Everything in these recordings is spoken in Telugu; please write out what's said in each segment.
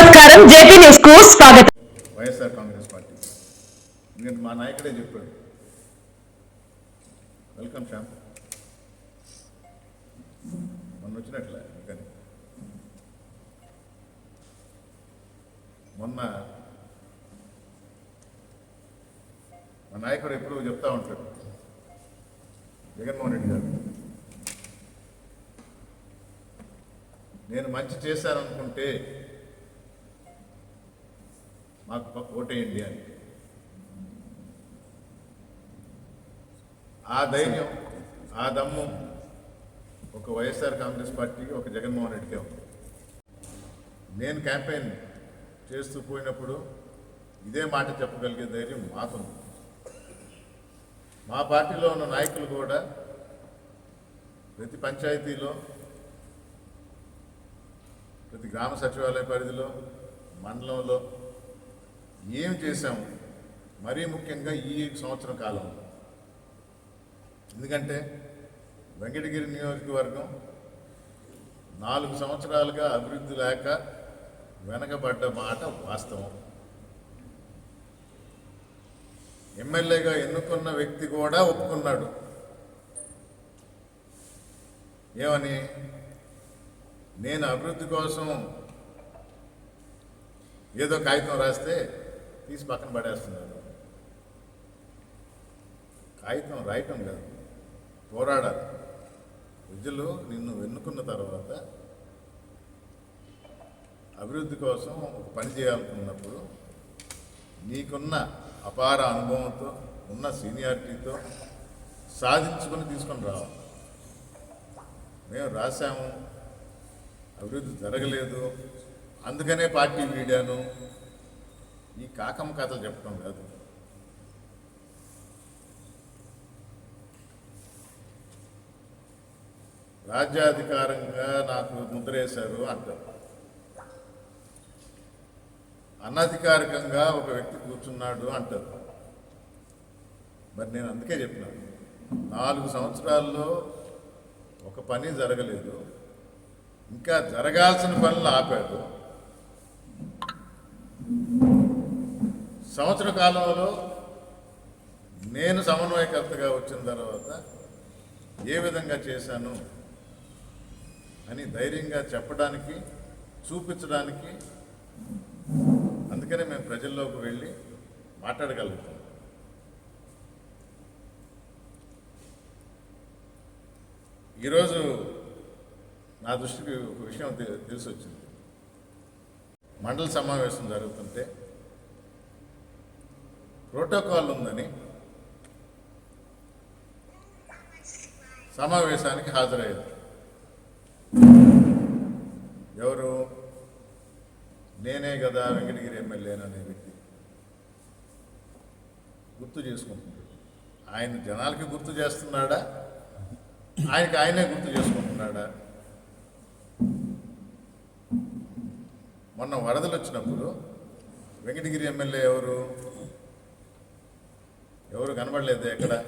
నమస్కారం జేపీ న్యూస్కు స్వాగతం. YSR Congress party. ఎందుకంటే మా నాయకుడే చెప్పాడు. వెల్కమ్ శ్యామ్. మొన్న వచ్చినట్లే కానీ మొన్న మా నాయకుడు ఎప్పుడు చెప్తా ఉంటాడు. జగన్మోహన్ రెడ్డి గారు నేను మంచి చేశాననుకుంటే మాకు ఓటేయండి అని. ఆ ధైర్యం ఆ దమ్ము ఒక వైఎస్ఆర్ కాంగ్రెస్ పార్టీకి ఒక జగన్మోహన్ రెడ్డికి ఉంది నేను క్యాంపెయిన్ చేస్తూ పోయినప్పుడు ఇదే మాట చెప్పగలిగే ధైర్యం మాకుంది. మా పార్టీలో ఉన్న నాయకులు కూడా ప్రతి పంచాయతీలో ప్రతి గ్రామ సచివాలయ పరిధిలో మండలంలో ఏం చేశాము? మరీ ముఖ్యంగా ఈ సంవత్సరం కాలంలో ఎందుకంటే వెంకటగిరి నియోజకవర్గం నాలుగు సంవత్సరాలుగా అభివృద్ధి లేక వెనకబడ్డ మాట వాస్తవం. ఎమ్మెల్యేగా ఎన్నుకున్న వ్యక్తి కూడా ఒప్పుకున్నాడు. ఏమని? నేను అభివృద్ధి కోసం ఏదో కాగితం రాస్తే తీసి పక్కన పడేస్తున్నారు. కాగితం రాయటం కాదు పోరాడాలి. ప్రజలు నిన్ను ఎన్నుకున్న తర్వాత అభివృద్ధి కోసం ఒక పని చేయాలనుకున్నప్పుడు నీకున్న అపార అనుభవంతో ఉన్న సీనియారిటీతో సాధించుకొని తీసుకొని రావాలి. మేము రాశాము అభివృద్ధి జరగలేదు అందుకనే పార్టీ వీడాను ఈ కాకమ్మ కథలు చెప్పడం కాదు. రాజ్యాధికారంగా నాకు ముద్రేశారు అంటారు. అనధికారికంగా ఒక వ్యక్తి కూర్చున్నాడు అంటారు. మరి నేను అందుకే చెప్పినాను. నాలుగు సంవత్సరాల్లో ఒక పని జరగలేదు. ఇంకా జరగాల్సిన పనులు ఆపాడు. సంవత్సర కాలంలో నేను సమన్వయకర్తగా వచ్చిన తర్వాత ఏ విధంగా చేశాను అని ధైర్యంగా చెప్పడానికి చూపించడానికి అందుకనే మేము ప్రజల్లోకి వెళ్ళి మాట్లాడగలుగుతాం. ఈరోజు నా దృష్టికి ఒక విషయం తెలిసి వచ్చింది మండల సమావేశం జరుగుతుంటే ప్రోటోకాల్ ఉందని సమావేశానికి హాజరయ్యారు. ఎవరు? నేనే కదా వెంకటగిరి ఎమ్మెల్యే అనే వ్యక్తి. గుర్తు చేసుకుంటున్నాడు. ఆయన జనాలకి గుర్తు చేస్తున్నాడా? ఆయనకి ఆయనే గుర్తు చేసుకుంటున్నాడా? మొన్న వరదలు వచ్చినప్పుడు వెంకటగిరి ఎమ్మెల్యే ఎవరు? ఎవరు కనబడలేదు ఎక్కడ?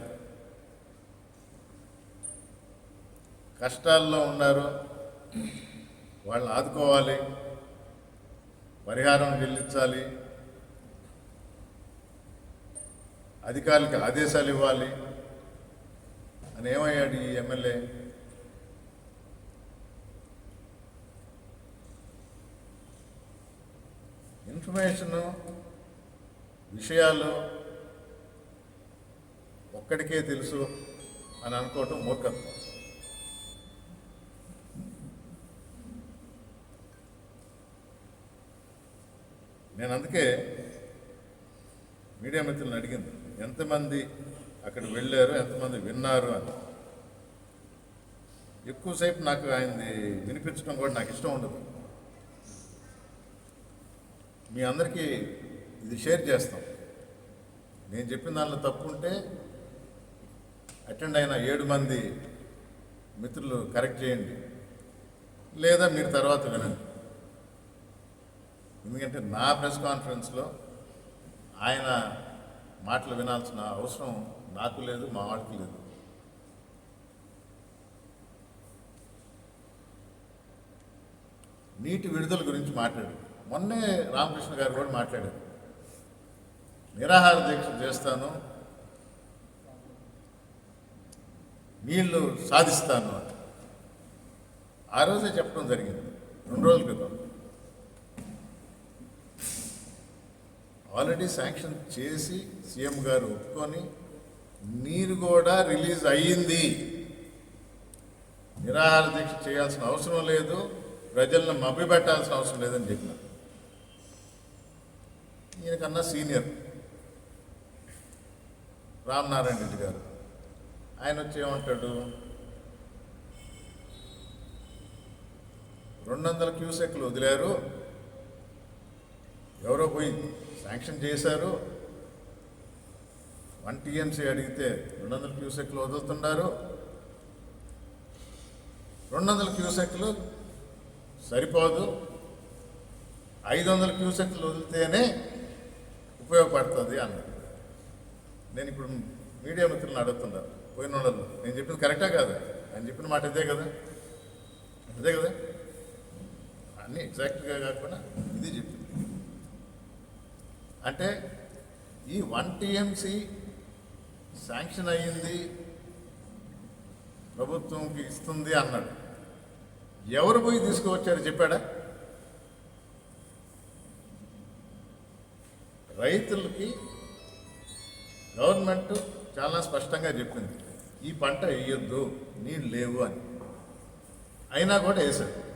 కష్టాల్లో ఉన్నారు. వాళ్ళని ఆదుకోవాలి. పరిహారం చెల్లించాలి. అధికారులకి ఆదేశాలు ఇవ్వాలి. అని ఏమయ్యాడు ఈ ఎమ్మెల్యే? ఇన్ఫర్మేషను విషయాలు ఒక్కడికే తెలుసు అని అనుకోవటం మూర్ఖత్వం. నేను అందుకే మీడియా మిత్రులను అడిగింది ఎంతమంది అక్కడికి వెళ్ళారు ఎంతమంది విన్నారు అని. ఎక్కువసేపు నాకు ఆయనది వినిపించడం కూడా నాకు ఇష్టం ఉండదు. మీ అందరికీ ఇది షేర్ చేస్తాం. నేను చెప్పిన దానిలో తప్పు ఉంటే అటెండ్ అయిన ఏడు మంది మిత్రులు కరెక్ట్ చేయండి. లేదా మీరు తర్వాత వినండి. ఎందుకంటే నా ప్రెస్ కాన్ఫరెన్స్లో ఆయన మాటలు వినాల్సిన అవసరం నాకు లేదు మా వాళ్ళకి లేదు. నీటి విడుదల గురించి మాట్లాడు మొన్నే రామకృష్ణ గారు కూడా మాట్లాడారు. నిరాహార దీక్ష చేస్తాను నీళ్ళు సాధిస్తాను అని. ఆ రోజే చెప్పడం జరిగింది. రెండు రోజుల క్రితం. ఆల్రెడీ శాంక్షన్ చేసి సీఎం గారు ఒప్పుకొని నీరు కూడా రిలీజ్ అయ్యింది. నిరాహార దీక్ష చేయాల్సిన అవసరం లేదు. ప్రజలను మభ్యపెట్టాల్సిన అవసరం లేదని చెప్పిన ఈయనకన్నా సీనియర్. రామనారాయణ రెడ్డి గారు. ఆయన వచ్చి ఏమంటాడు? రెండు వందల క్యూసెక్లు వదిలారు. ఎవరో పోయి శాంక్షన్ చేశారు. వన్ టీఎంసీ అడిగితే రెండు వందల క్యూసెక్లు వదులుతున్నారు. రెండు వందల క్యూసెక్లు సరిపోదు. ఐదు వందల క్యూసెక్లు వదిలితేనే ఉపయోగపడుతుంది అన్నది నేను ఇప్పుడు మీడియా మిత్రులను అడుగుతున్నాను పోయిన ఉండదు నేను చెప్పింది కరెక్టా కాదు? ఆయన చెప్పిన మాట ఇదే కదా? అదే కదా? అన్నీ ఎగ్జాక్ట్గా కాకుండా ఇది చెప్పింది. అంటే ఈ వన్ టీఎంసీ శాంక్షన్ అయ్యింది ప్రభుత్వంకి ఇస్తుంది అన్నాడు. ఎవరు పోయి తీసుకువచ్చారు చెప్పాడా? రైతులకి గవర్నమెంట్ చాలా స్పష్టంగా చెప్పింది. ఈ పంట వేయొద్దు నీళ్ళు లేవు అని. అయినా కూడా వేశారు.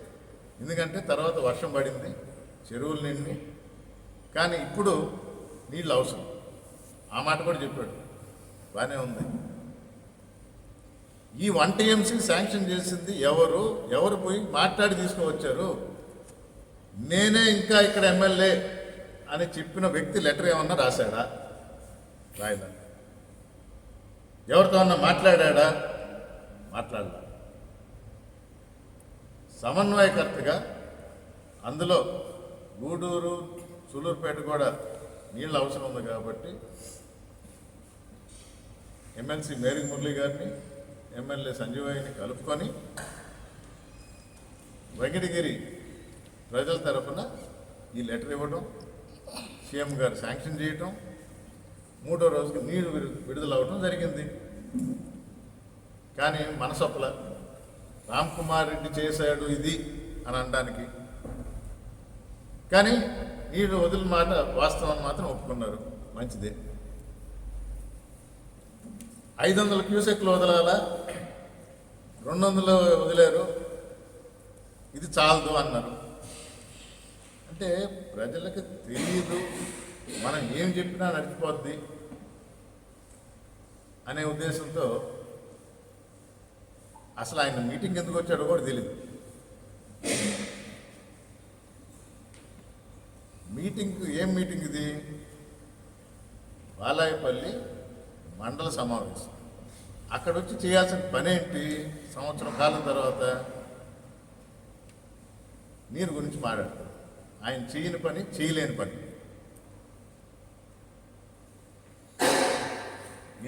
ఎందుకంటే తర్వాత వర్షం పడింది చెరువులు నిండి కానీ ఇప్పుడు నీళ్ళు అవసరం. ఆ మాట కూడా చెప్పాడు. బాగానే ఉంది. ఈ వన్ టీఎంసీ శాంక్షన్ చేసింది ఎవరు? ఎవరు పోయి మాట్లాడి తీసుకువచ్చారు నేనే ఇంకా ఇక్కడ ఎమ్మెల్యే అని చెప్పిన వ్యక్తి లెటర్ ఏమన్నా రాశాడా? రాయలా. ఎవరితో అన్నా మాట్లాడా మాట్లాడలా. సమన్వయకర్తగా అందులో గూడూరు సూలూరుపేట కూడా నీళ్ళు అవసరం ఉంది కాబట్టి ఎమ్మెల్సీ మేరీ మురళి గారిని ఎమ్మెల్యే సంజీవయ్యని కలుపుకొని వెంకటగిరి ప్రజల తరఫున ఈ లెటర్ ఇవ్వడం సీఎం గారు శాంక్షన్ చేయటం మూడో రోజుకి నీరు విడుదల అవ్వడం జరిగింది. కానీ మనసొప్పల. రామ్ కుమార్ రెడ్డి చేశాడు ఇది అని అనడానికి. కానీ నీరు వదిలి మాట వాస్తవాన్ని మాత్రం ఒప్పుకున్నారు. మంచిదే. ఐదు వందల క్యూసెక్లు వదలాలా? రెండు వందలు వదిలేరు. ఇది చాలదు అన్నారు. అంటే ప్రజలకు తెలియదు మనం ఏం చెప్పినా నడిచిపోద్ది. అనే ఉద్దేశంతో అసలు ఆయన మీటింగ్ ఎందుకు వచ్చాడో కూడా తెలియదు మీటింగ్ ఏం మీటింగ్ ఇది? బాలాయపల్లి మండల సమావేశం. అక్కడ వచ్చి చేయాల్సిన పని ఏంటి? సంవత్సరం కాలం తర్వాత నీరు గురించి మాట్లాడతారు. ఆయన చేయని పని చేయలేని పని.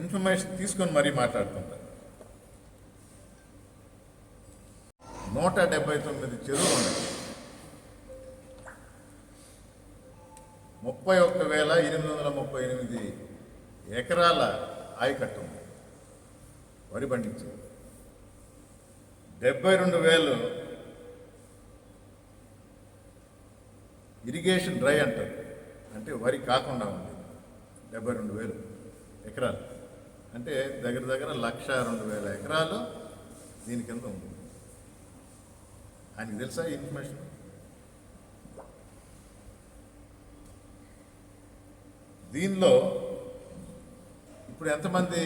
ఇన్ఫర్మేషన్ తీసుకొని మరీ మాట్లాడుతుంటారు నూట డెబ్బై తొమ్మిది చెరువులు ఉన్నాయి. ముప్పై ఒక్క వేల ఎనిమిది వందల ముప్పై ఎనిమిది ఎకరాల ఆయకట్టు ఉంది. వరి పండించు డెబ్బై రెండు వేలు ఇరిగేషన్ డ్రై అంటారు. అంటే వరి కాకుండా ఉంది. డెబ్బై రెండు వేలు ఎకరాలు. అంటే దగ్గర దగ్గర లక్ష రెండు వేల ఎకరాలు దీని కింద ఉంది. ఆయనకి తెలుసా ఇన్ఫర్మేషన్? దీనిలో ఇప్పుడు ఎంతమంది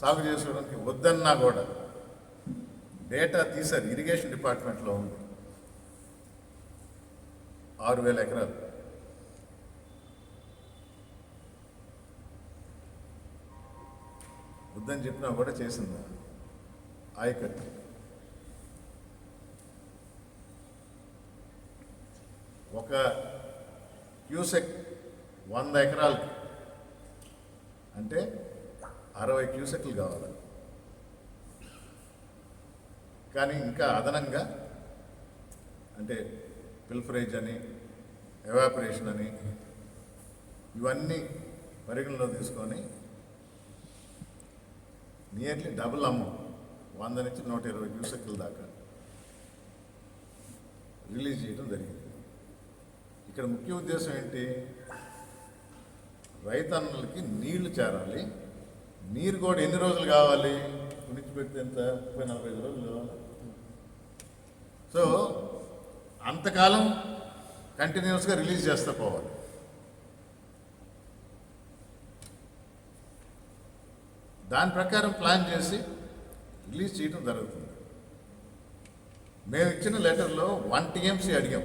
సాగు చేసుకోవడానికి వద్దన్నా కూడా డేటా తీశారు. ఇరిగేషన్ డిపార్ట్మెంట్లో ఉంది. ఆరు వేల ఎకరాలు. వద్దని చెప్పినా కూడా చేసిందా. ఆయకట్టు. ఒక క్యూసెక్ వంద ఎకరాలకి అంటే అరవై క్యూసెక్లు కావాలి. కానీ ఇంకా అదనంగా అంటే పిల్ఫరేజ్ అని ఎవాపరేషన్ అని ఇవన్నీ పరిగణలో తీసుకొని నియర్లీ డబుల్ అమౌంట్ వంద నుంచి నూట ఇరవై క్యూసెక్ల దాకా. రిలీజ్ చేయడం జరిగింది. ఇక్కడ ముఖ్య ఉద్దేశం ఏంటి? రైతన్నలకి నీళ్ళు చేరాలి. నీరు కూడా ఎన్ని రోజులు కావాలి? గురించి పెడితే ఎంత? ముప్పై నలభై ఐదు రోజులు కావాలి. సో అంతకాలం కంటిన్యూస్గా రిలీజ్ చేస్తూ పోవాలి. దాని ప్రకారం ప్లాన్ చేసి రిలీజ్ చేయడం జరుగుతుంది. మేము ఇచ్చిన లెటర్లో వన్ టీఎంసీ అడిగాం.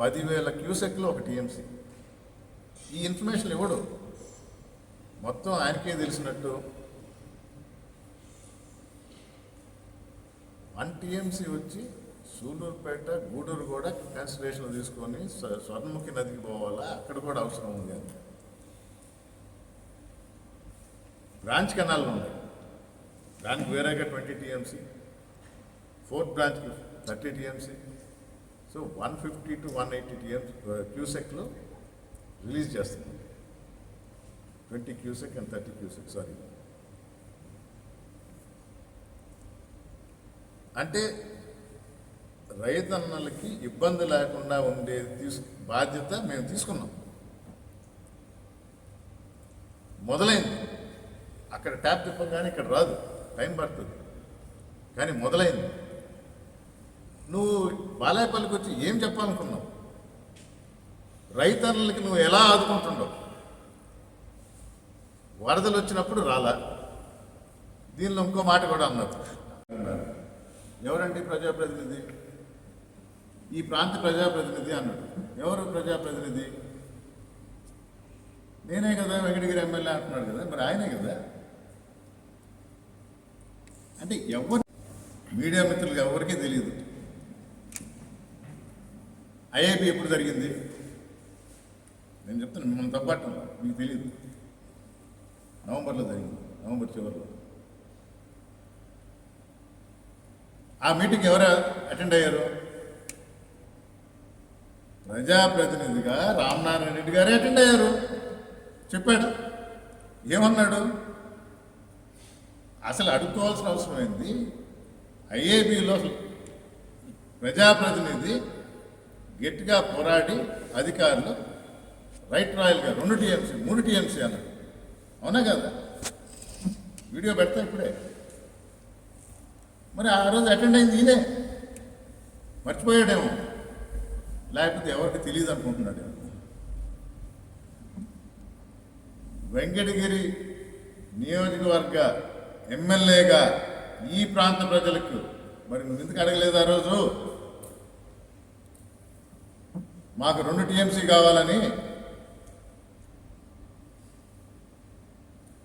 పదివేల క్యూసెక్లో ఒక టీఎంసీ. ఈ ఇన్ఫర్మేషన్ ఇవ్వడు మొత్తం ఆయనకే తెలిసినట్టు వన్ టీఎంసీ వచ్చి సూళ్ళూరుపేట గూడూరు కూడా కన్సిడరేషన్ తీసుకొని స్వర్ణముఖి నదికి పోవాలా? అక్కడ కూడా అవసరం ఉంది అని. బ్రాంచ్ కెనాల్ ఉన్నాయి దానికి వేరేగా ట్వంటీ టీఎంసీ ఫోర్త్ బ్రాంచ్కి thirty TMC. So one fifty to one eighty TMC క్యూసెక్లో release చేస్తుంది. Twenty cusec and thirty cusec sorry. అంటే రైతన్నలకి ఇబ్బంది లేకుండా ఉండే తీసు బాధ్యత మేము తీసుకున్నాం. మొదలైంది. అక్కడ ట్యాప్ తిప్పగానే ఇక్కడ రాదు. టైం పడుతుంది. కానీ మొదలైంది. నువ్వు బాలాయపల్లికి వచ్చి ఏం చెప్పాలనుకున్నావు? రైతన్నలకి నువ్వు ఎలా ఆదుకుంటున్నావు? వరదలు వచ్చినప్పుడు రాలా? దీనిలో ఇంకో మాట కూడా అన్నారు. ఎవరండి ప్రజాప్రతినిధి? ఈ ప్రాంత ప్రజాప్రతినిధి అన్నాడు. ఎవరు ప్రజాప్రతినిధి? నేనే కదా వెంకటగిరి ఎమ్మెల్యే అంటున్నాడు కదా. మరి ఆయనే కదా? అంటే ఎవరు మీడియా మిత్రులకు ఎవరికీ తెలియదు. ఐఐపి ఎప్పుడు జరిగింది? నేను చెప్తాను మిమ్మల్ని తప్పట్టం మీకు తెలియదు. నవంబర్లో జరిగింది నవంబర్ చివరిలో. ఆ మీటింగ్ ఎవరు అటెండ్ అయ్యారు? ప్రజాప్రతినిధిగా రామనారాయణ రెడ్డి గారే అటెండ్ అయ్యారు. చెప్పాడు. ఏమన్నాడు? అసలు అడుక్కోవాల్సిన అవసరం ఏంది? ఐఏబిలో ప్రజాప్రతినిధి గట్టిగా పోరాడి అధికారులు రైట్ రాయల్గా రెండు టీఎంసీ మూడు టీఎంసీ అన్నాడు అవునా కదా? వీడియో పెడతా ఇప్పుడే. మరి ఆ రోజు అటెండ్ అయింది ఈయనే. మర్చిపోయాడేమో. లేకపోతే ఎవరికి తెలియదు అనుకుంటున్నాడు వెంకటగిరి నియోజకవర్గ ఎమ్మెల్యేగా ఈ ప్రాంత ప్రజలకు మరి నువ్వు ఎందుకు అడగలేదు ఆ రోజు? మాకు రెండు టీఎంసీ కావాలని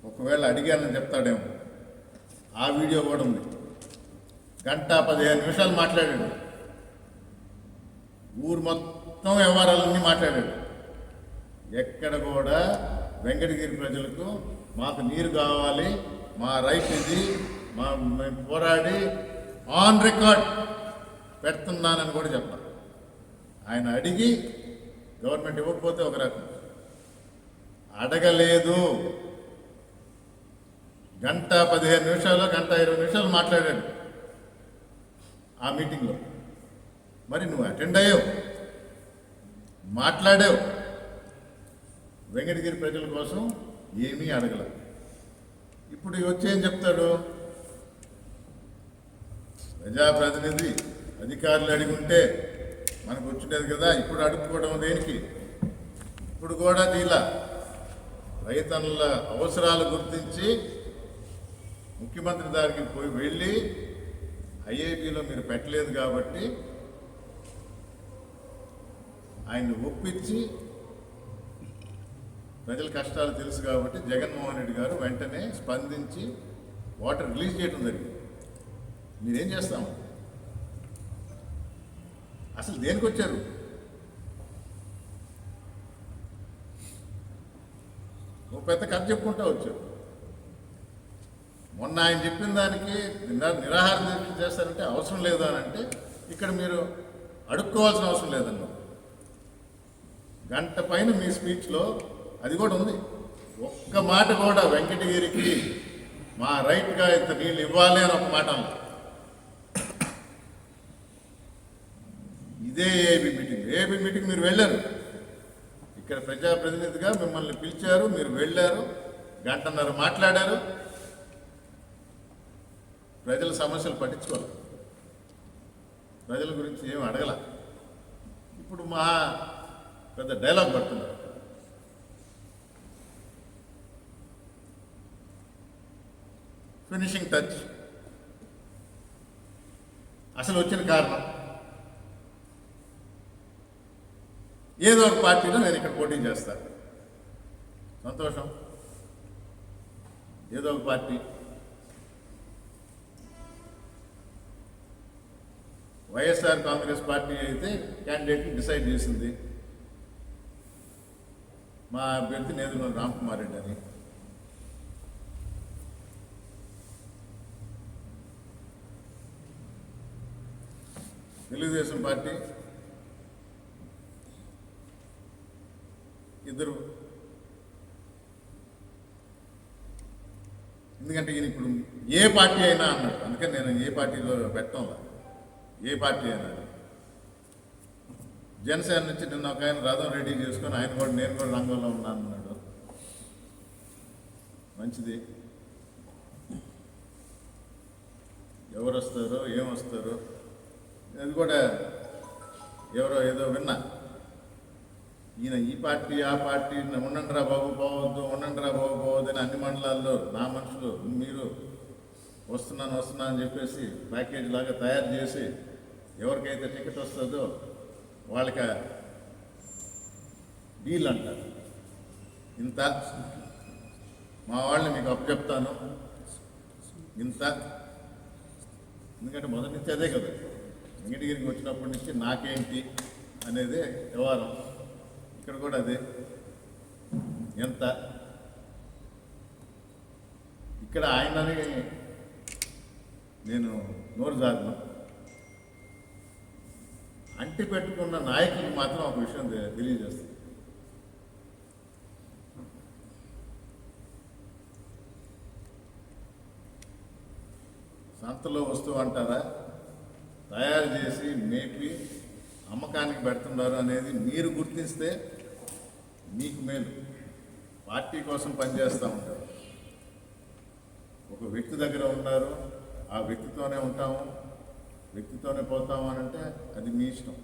ఒకవేళ అడిగానని చెప్తాడేమో. ఆ వీడియో కూడా ఉంది. గంట పదిహేను నిమిషాలు మాట్లాడాడు. ఊరు మొత్తం వ్యవహారాలన్నీ మాట్లాడాడు. ఎక్కడ కూడా వెంకటగిరి ప్రజలకు మాకు నీరు కావాలి మా రైట్ ఇది మా మేము పోరాడి ఆన్ రికార్డ్ పెడుతున్నానని కూడా చెప్పాలి. ఆయన అడిగి గవర్నమెంట్ ఇవ్వకపోతే ఒక రకం. అడగలేదు. గంట పదిహేను నిమిషాలు గంట ఇరవై నిమిషాలు మాట్లాడాడు ఆ మీటింగ్లో. మరి నువ్వు అటెండ్ అయ్యావు? మాట్లాడావు. వెంకటగిరి ప్రజల కోసం ఏమీ అడగలేదు. ఇప్పుడు వచ్చేం చెప్తాడు? ప్రజాప్రతినిధి అధికారులు అడిగి ఉంటే మనకు వచ్చినది కదా ఇప్పుడు అడుక్కోవడం దేనికి? ఇప్పుడు కూడా దీలా రైతన్నుల అవసరాలు గుర్తించి ముఖ్యమంత్రి దగ్గరికి పోయి వెళ్ళి ఐఏబీలో మీరు పెట్టలేదు కాబట్టి ఆయన్ని ఒప్పించి ప్రజల కష్టాలు తెలుసు కాబట్టి జగన్మోహన్ రెడ్డి గారు వెంటనే స్పందించి వాటర్ రిలీజ్ చేయడం జరిగింది. మీరేం చేస్తాము అసలు దేనికి వచ్చారు? ఓ పెద్ద కథ చెప్పుకుంటా వచ్చారు. మొన్న ఆయన చెప్పిన దానికి నిరా- నిరాహార దీక్ష చేస్తారంటే అవసరం లేదు అని అంటే ఇక్కడ మీరు అడుక్కోవాల్సిన అవసరం లేదన్నా గంట పైన మీ స్పీచ్లో అది కూడా ఉంది. ఒక్క మాట కూడా వెంకటగిరికి మా రైట్గా ఇంత నీళ్ళు ఇవ్వాలి అని ఒక మాట ఇదే ఏబీ మీటింగ్. ఏబీ మీటింగ్ మీరు వెళ్ళారు. ఇక్కడ ప్రజాప్రతినిధిగా మిమ్మల్ని పిలిచారు మీరు వెళ్ళారు గంటన్నర మాట్లాడారు. ప్రజల సమస్యలు పట్టించుకోవాలి. ప్రజల గురించి ఏం అడగల. ఇప్పుడు మా పెద్ద డైలాగ్ పడుతున్నారు. Finishing touch. అసలు వచ్చిన కారణం. ఏదో ఒక పార్టీలో నేను ఇక్కడ పోటీ చేస్తాను. సంతోషం. ఏదో ఒక పార్టీ. వైఎస్ఆర్ కాంగ్రెస్ పార్టీ అయితే క్యాండిడేట్ని డిసైడ్ చేసింది. మా అభ్యర్థి నేదునూరు రామ్కుమార్ రెడ్డి అని. తెలుగుదేశం పార్టీ ఇద్దరు. ఎందుకంటే ఈయన ఇప్పుడు ఏ పార్టీ అయినా అన్నాడు. అందుకని నేను ఏ పార్టీలో పెట్టడం ఏ పార్టీ అయినా. జనసేన నుంచి నిన్న ఒక ఆయన రథం రెడీ చేసుకొని ఆయన కూడా నేను కూడా రంగంలో ఉన్నాను అన్నాడు. మంచిది. ఎవరు వస్తారో ఏం అది కూడా ఎవరో ఏదో విన్నా. ఈయన ఈ పార్టీ ఆ పార్టీ ఉండండి రా బాబు పోవద్దు ఉండండి రా బాబు పోవద్దు అని అన్ని మండలాల్లో నా మనుషులు మీరు వస్తున్నాను వస్తున్నాను అని చెప్పేసి ప్యాకేజ్ లాగా తయారు చేసి ఎవరికైతే టికెట్ వస్తుందో వాళ్ళకి డీల్ అంటారు. ఇంత మా వాళ్ళని మీకు అప్పచెప్తాను. ఇంత. ఎందుకంటే మొదటి నుంచి అదే కదా. వెంకటగిరికి వచ్చినప్పటి నుంచి నాకేంటి అనేది వ్యవహారం. ఇక్కడ కూడా అదే. ఎంత? ఇక్కడ ఆయనని నేను నోరు జారును. అంటి పెట్టుకున్న నాయకులకు మాత్రం ఒక విషయం తెలియజేస్తాను తెలియజేస్తుంది సంతలో వస్తువు అంటారా? తయారు చేసి మేపి అమ్మకానికి పెడుతున్నారు అనేది మీరు గుర్తిస్తే మీకు మేలు. పార్టీ కోసం పనిచేస్తూ ఉంటారు. ఒక వ్యక్తి దగ్గర ఉన్నారు ఆ వ్యక్తితోనే ఉంటాము వ్యక్తితోనే పోతాము అని అంటే అది మీ ఇష్టం.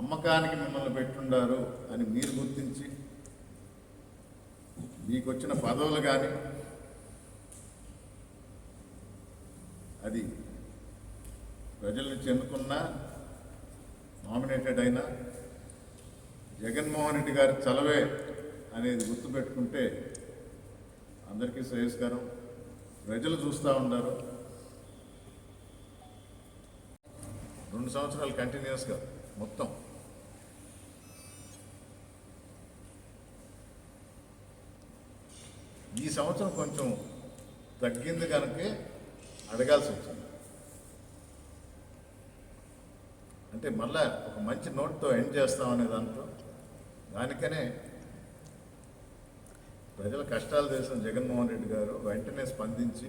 అమ్మకానికి మిమ్మల్ని పెట్టుండారు అని మీరు గుర్తించి మీకు వచ్చిన పదవులు కానీ అది ప్రజల నుంచి ఎన్నుకున్నా నామినేటెడ్ అయినా జగన్మోహన్ రెడ్డి గారి చలవే అనేది గుర్తుపెట్టుకుంటే అందరికీ శ్రేయస్కరం. ప్రజలు చూస్తూ ఉన్నారు. రెండు సంవత్సరాలు కంటిన్యూస్గా మొత్తం. ఈ సంవత్సరం కొంచెం తగ్గింది కనుక అడగాల్సి వచ్చింది. అంటే మళ్ళా ఒక మంచి నోట్తో ఎండ్ చేస్తాం అనే దానికనే ప్రజల కష్టాలు తెలిసిన జగన్మోహన్ రెడ్డి గారు వెంటనే స్పందించి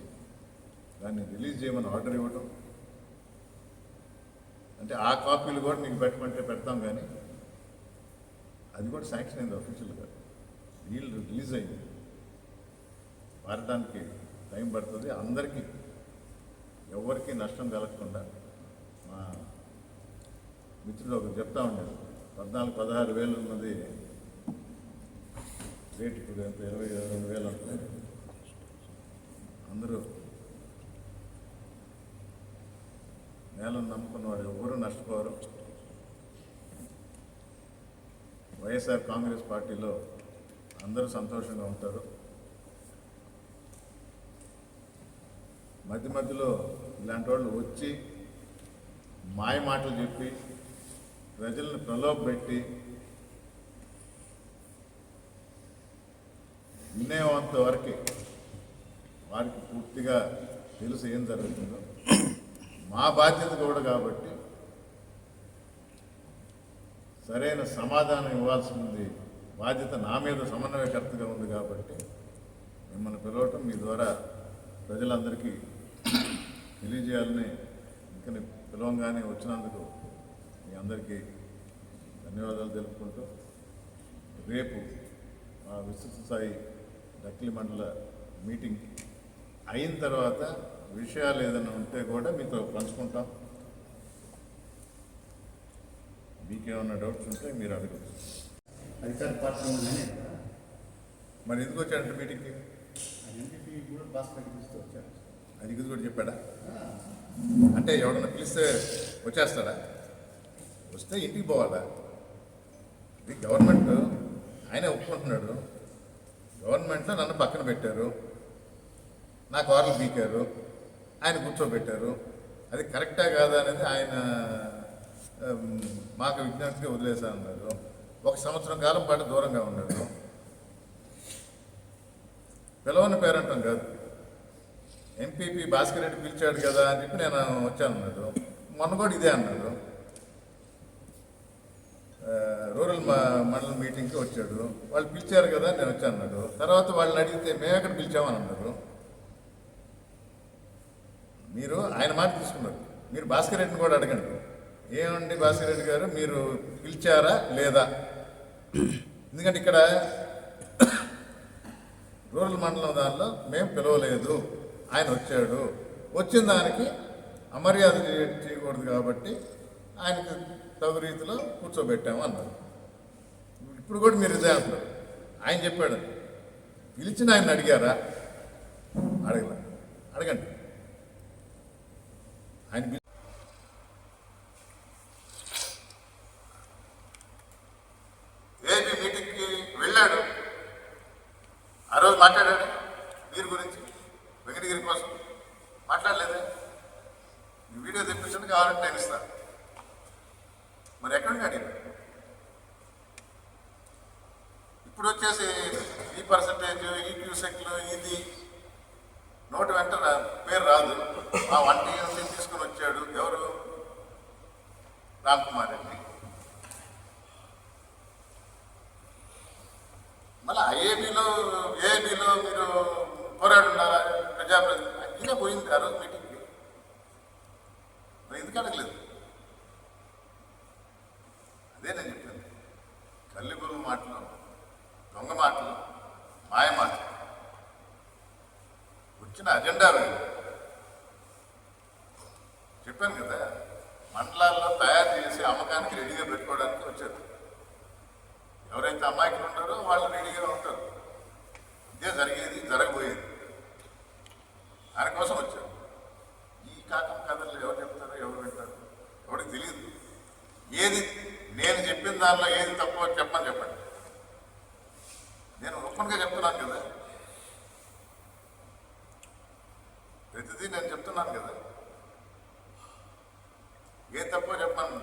దాన్ని రిలీజ్ చేయమని ఆర్డర్ ఇవ్వడం అంటే ఆ కాపీలు కూడా మీకు పెట్టమంటే పెడతాం కానీ అది కూడా శాంక్షన్ అయింది అఫీషియల్గా. వీళ్ళు రిలీజ్ అయింది. వారడానికి టైం పడుతుంది. అందరికీ ఎవరికీ నష్టం కలగకుండా మా మిత్రుడు ఒకరు చెప్తా ఉండేది పద్నాలుగు పదహారు వేలు ఉన్నది. రేట్ ఇప్పుడు ఎంత? ఇరవై రెండు వేలు అంటున్నారు. అందరూ నేలను నమ్ముకున్న వాడు ఎవరు నష్టపోరు. వైఎస్ఆర్ కాంగ్రెస్ పార్టీలో అందరూ సంతోషంగా ఉంటారు. మధ్య మధ్యలో ఇలాంటి వాళ్ళు వచ్చి మాయ మాటలు చెప్పి ప్రజలను ప్రలోభపెట్టి వినేవంత వరకే వారికి పూర్తిగా తెలుసు ఏం జరుగుతుందో. మా బాధ్యత కూడా కాబట్టి సరైన సమాధానం ఇవ్వాల్సింది. బాధ్యత నా మీద సమన్వయకర్తగా ఉంది కాబట్టి మిమ్మల్ని పిలవటం మీ ద్వారా ప్రజలందరికీ తెలియజేయాలని ఇంకా పిలవంగానే వచ్చినందుకు మీ అందరికీ ధన్యవాదాలు తెలుపుకుంటూ రేపు మా విస్తృత స్థాయి డక్కిలి మండల మీటింగ్ అయిన తర్వాత విషయాలు ఏదైనా ఉంటే కూడా మీతో పంచుకుంటాం. మీకేమన్నా డౌట్స్ ఉంటే మీరు అడగచ్చు. అధికార పార్టీ మరి ఎందుకు వచ్చాడంటే మీటింగ్కి? అది ఇది కూడా చెప్పాడా? అంటే ఎవడన్నా పిలిస్తే వచ్చేస్తాడా? వస్తే ఇంటికి పోవాలా. ఇది గవర్నమెంట్. ఆయన ఒప్పుకుంటున్నాడు. గవర్నమెంట్లో నన్ను పక్కన పెట్టారు. నా కార్లు పీకారు. ఆయన కూర్చోబెట్టారు. అది కరెక్టా కాదా అనేది ఆయన మాకు విజ్ఞప్తిగా వదిలేసా అన్నారు ఒక సంవత్సరం కాలం పాటు దూరంగా ఉన్నాడు పిలవని పేరంటం కాదు. ఎంపీపీ భాస్కర్ రెడ్డి పిలిచాడు కదా అని చెప్పి నేను వచ్చాను అన్నాడు మొన్న కూడా ఇదే అన్నాడు. రూరల్ మండలం మీటింగ్కి వచ్చాడు. వాళ్ళు పిలిచారు కదా నేను వచ్చాను అన్నాడు. తర్వాత వాళ్ళని అడిగితే మేము ఎక్కడ పిలిచామని అన్నారు. మీరు ఆయన మాట తీసుకున్నారు. మీరు భాస్కర్ రెడ్డిని కూడా అడగండి. ఏమండి భాస్కర్ రెడ్డి గారు? మీరు పిలిచారా లేదా? ఎందుకంటే ఇక్కడ రూరల్ మండలం దానిలో మేము పిలవలేదు. ఆయన వచ్చాడు. వచ్చిన దానికి అమర్యాద చేయకూడదు కాబట్టి ఆయనకు తగు రీతిలో కూర్చోబెట్టాము అన్నారు. ఇప్పుడు కూడా మీరు ఇదే అంటారు ఆయన చెప్పాడు పిలిచిన ఆయన అడిగారా? అడగల. అడగండి. ఆయన పిలి- ఏబీ మీటింగ్కి వెళ్ళాడు ఆ రోజు మాట్లాడాడు మీరు గురించి వెంకటగిరి కోసం మాట్లాడలేదే ఈ వీడియో తెప్పించండి కావాలంటే నేను ఇస్తాను మరి ఎక్కడికి అడిగాడు ఇప్పుడు వచ్చేసి ఈ పర్సంటేజ్ ఈ క్యూసెక్లు ఇది నోటి వెంట రా- పేరు రాదు ఆ వంట ఏం తీసుకొని వచ్చాడు ఎవరు రామ్ కుమార్ రెడ్డి మళ్ళీ ఐఏబీలో ఏఐబీలో మీరు పోరాడున్నారా ప్రజాప్రతినిధి ఇదే ఆ రోజు మీటింగ్కి మరి ఎందుకు అడగలేదు? అదే నేను చెప్పింది కల్లిబుల్లు మాటలు దొంగ మాటలు మాయ మాటలు. వచ్చిన అజెండా వేరు చెప్పాను కదా మండలాల్లో తయారు చేసి అమ్మకానికి రెడీగా పెట్టుకోవడానికి వచ్చారు ఎవరైతే అమాయకులు ఉంటారో వాళ్ళు రెడీగా ఉంటారు ఇదే జరిగేది జరగబోయేది దానికోసం వచ్చారు ఈ కాకం కథలు ఎవరు చెప్తారో ఎవరు వింటారు ఎవరికి తెలియదు ఏది నేను చెప్పిన దానిలో ఏది తప్పో చెప్పని చెప్పండి నేను ఓపెన్గా చెప్తున్నాను కదా ప్రతిదీ నేను చెప్తున్నాను కదా ఏ తప్పో చెప్పండి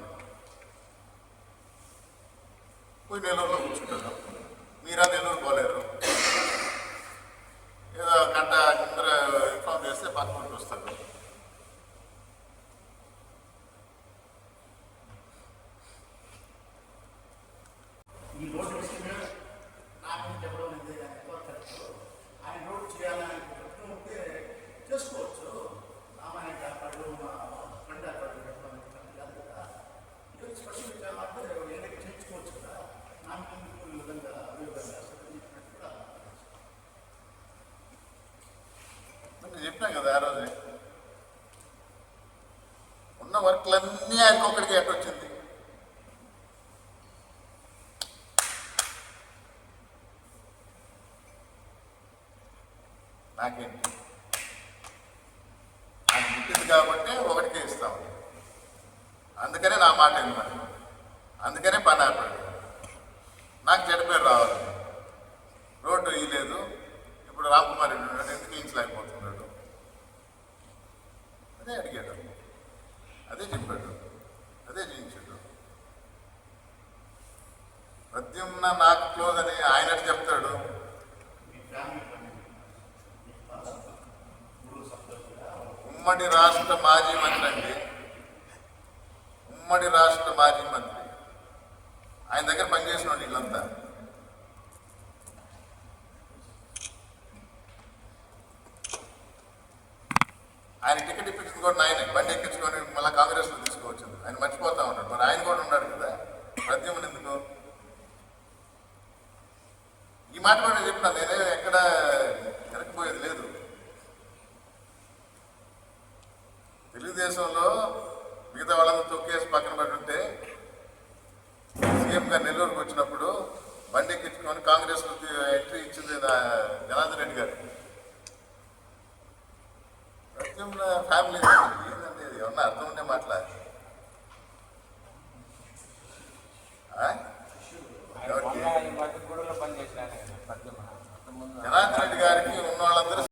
పోయి నెలలో కూర్చుంటారు మీరా నెల్లూరు పోలేరు ఏదో గంట కింద ఇన్ఫామ్ చేస్తే పక్కనకి వస్తారు ఈ రోడ్డు విషయమే నాకు చెప్పడం లేదు కానీ ఎక్కువ ఖర్చు ఆయన రోడ్డు చేయాలని చెప్పడం ఉంటే చేసుకోవచ్చు రామాయణ కాపాడు మా ఫ్రెండ్ కాపాడు చెప్పడం కాదు కదా ఇది స్పెషల్ చేయాలంటే ఏదైనా చేయించుకోవచ్చు కదా నాకు ఈ విధంగా ఈ విధంగా చెప్పినట్టు కూడా నేను చెప్పాను కదా ఆ రోజే ఉన్న వర్క్లన్నీ ఆయనకు ఒకటికి ఎట్టొచ్చింది నాకేంటి? నాకు పుట్టింది కాబట్టి ఒకటికే ఇస్తాం. అందుకనే నా మాట విన్నాను అందుకనే పని ఆపాడు. నాకు చెడ్డ పేరు రావాలి. రోడ్డు ఇయ్యలేదు ఇప్పుడు రాకుండా రెడ్డి ఉన్నాడు ఎందుకు ఇంచలేకపోతున్నాడు అదే అడిగాడు అదే చెప్పాడు అదే చేయించాడు ప్రద్యుమ్న నాకు క్లోజ్ అని ఆయన చెప్తాడు. ఉమ్మడి రాష్ట్ర మాజీ మంత్రి అండి. ఉమ్మడి రాష్ట్ర మాజీ మంత్రి. ఆయన దగ్గర పనిచేసిన వీళ్ళంతా ఆయన టికెట్ ఇప్పించింది కూడా ఆయన. బండి ఎక్కించుకొని మళ్ళీ కాంగ్రెస్లో తీసుకోవచ్చు. ఆయన మర్చిపోతా ఉన్నాడు. మరి ఆయన కూడా ఉన్నాడు కదా. ప్రద్యుమన్ ఎందుకు ఈ మాట కూడా నేను చెప్పిన నేనే